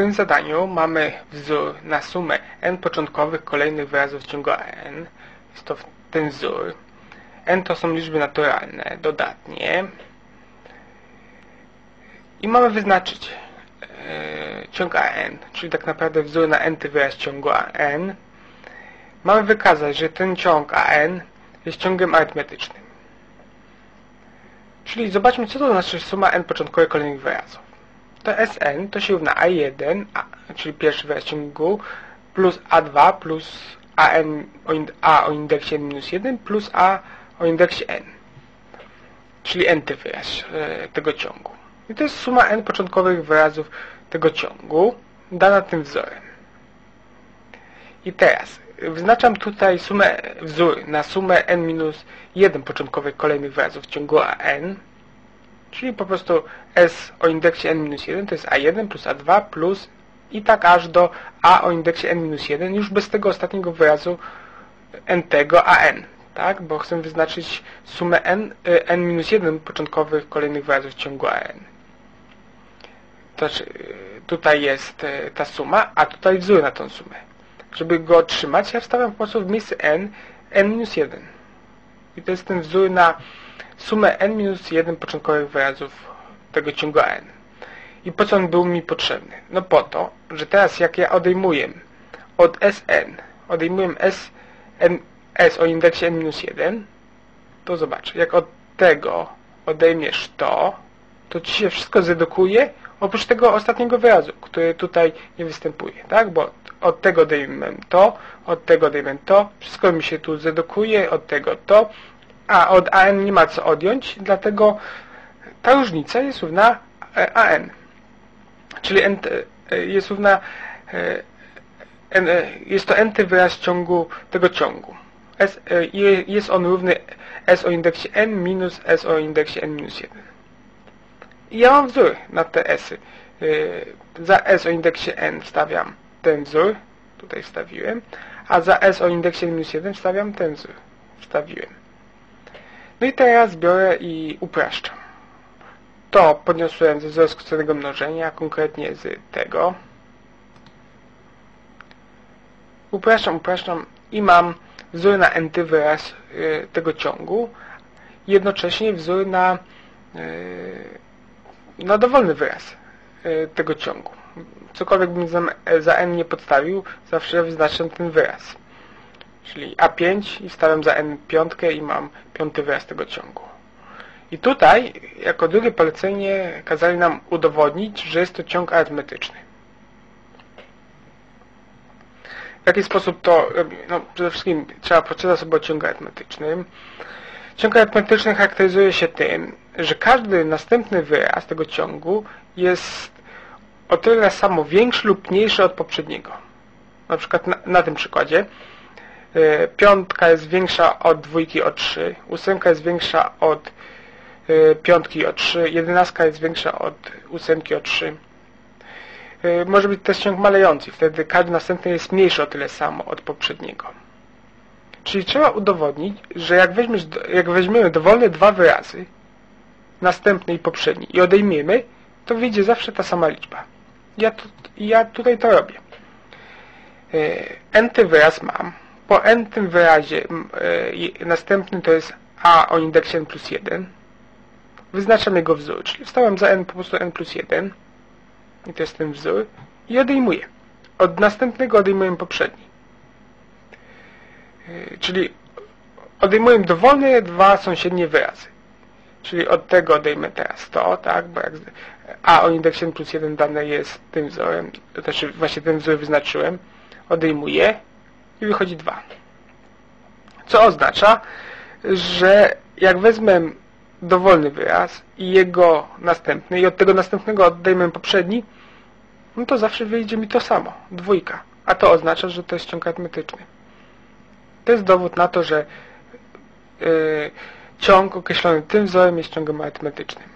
tym zadaniu mamy wzór na sumę n początkowych kolejnych wyrazów ciągu n. Jest to ten wzór. n to są liczby naturalne, dodatnie. I mamy wyznaczyć e, ciąg an, czyli tak naprawdę wzór na n wyraz ciągu an. Mamy wykazać, że ten ciąg an jest ciągiem arytmetycznym. Czyli zobaczmy, co to znaczy suma n początkowych kolejnych wyrazów. To Sn to się równa A1, a, czyli pierwszy wyraz ciągu, plus A2 plus AN o, in, A o indeksie n-1 plus A o indeksie n. Czyli n-ty wyraz e, tego ciągu. I to jest suma n początkowych wyrazów tego ciągu, dana tym wzorem. I teraz wyznaczam tutaj sumę, wzór na sumę n minus 1 początkowych kolejnych wyrazów ciągu an, czyli po prostu s o indeksie n-1 to jest a1 plus a2 plus i tak aż do a o indeksie n-1 już bez tego ostatniego wyrazu n tego an, tak? Bo chcę wyznaczyć sumę n, y, n-1 początkowych kolejnych wyrazów ciągu an. To znaczy, y, tutaj jest y, ta suma, a tutaj wzór na tą sumę. Żeby go otrzymać, ja wstawiam po prostu w miejsce n n-1. I to jest ten wzór na sumę n-1 początkowych wyrazów tego ciągu n. I po co on był mi potrzebny? No po to, że teraz jak ja odejmuję od Sn, odejmuję S, n, S o indeksie n-1, to zobacz, jak od tego odejmiesz to, to ci się wszystko zredukuje, oprócz tego ostatniego wyrazu, który tutaj nie występuje, tak? Bo od tego odejmę to, od tego odejmę to, wszystko mi się tu zredukuje, od tego to, a od an nie ma co odjąć, dlatego ta różnica jest równa an. Czyli n jest równa n, jest to n wyraz ciągu tego ciągu. S, jest on równy s o indeksie n minus s o indeksie n minus 1. I ja mam wzór na te sy. Za s o indeksie n wstawiam ten wzór, tutaj wstawiłem, a za s o indeksie n minus 1 wstawiam ten wzór, wstawiłem. No i teraz biorę i upraszczam. To podniosłem ze wzoru skróconego mnożenia, konkretnie z tego. Upraszczam, upraszczam i mam wzór na n-ty wyraz y, tego ciągu, jednocześnie wzór na, y, na dowolny wyraz y, tego ciągu. Cokolwiek bym za, za n nie podstawił, zawsze wyznaczam ten wyraz. Czyli A5 i stawiam za n piątkę i mam piąty wyraz tego ciągu. I tutaj, jako drugie polecenie, kazali nam udowodnić, że jest to ciąg arytmetyczny. W jaki sposób to robi? No, przede wszystkim trzeba poczytać sobie o ciągu arytmetycznym. Ciąg arytmetyczny charakteryzuje się tym, że każdy następny wyraz tego ciągu jest o tyle samo większy lub mniejszy od poprzedniego. Na przykład na, na tym przykładzie piątka jest większa od dwójki o 3, ósemka jest większa od y, piątki o 3, jedenastka jest większa od ósemki o 3. Y, może być też ciąg malejący, wtedy każdy następny jest mniejszy o tyle samo od poprzedniego. Czyli trzeba udowodnić, że jak, weźmiesz, jak weźmiemy dowolne dwa wyrazy, następny i poprzedni, i odejmiemy, to wyjdzie zawsze ta sama liczba. Ja, tu, ja tutaj to robię. N wyraz mam. Po n tym wyrazie następny to jest a o indeksie n plus 1. Wyznaczam jego wzór, czyli wstałem za n po prostu n plus 1. I to jest ten wzór. I odejmuję. Od następnego odejmuję poprzedni. Czyli odejmuję dowolne dwa sąsiednie wyrazy. Czyli od tego odejmę teraz to, tak? Bo jak a o indeksie n plus 1 dane jest tym wzorem, to znaczy właśnie ten wzór wyznaczyłem, odejmuję i wychodzi 2. Co oznacza, że jak wezmę dowolny wyraz i jego następny i od tego następnego oddejmę poprzedni, no to zawsze wyjdzie mi to samo, dwójka. A to oznacza, że to jest ciąg arytmetyczny. To jest dowód na to, że yy, ciąg określony tym wzorem jest ciągiem arytmetycznym.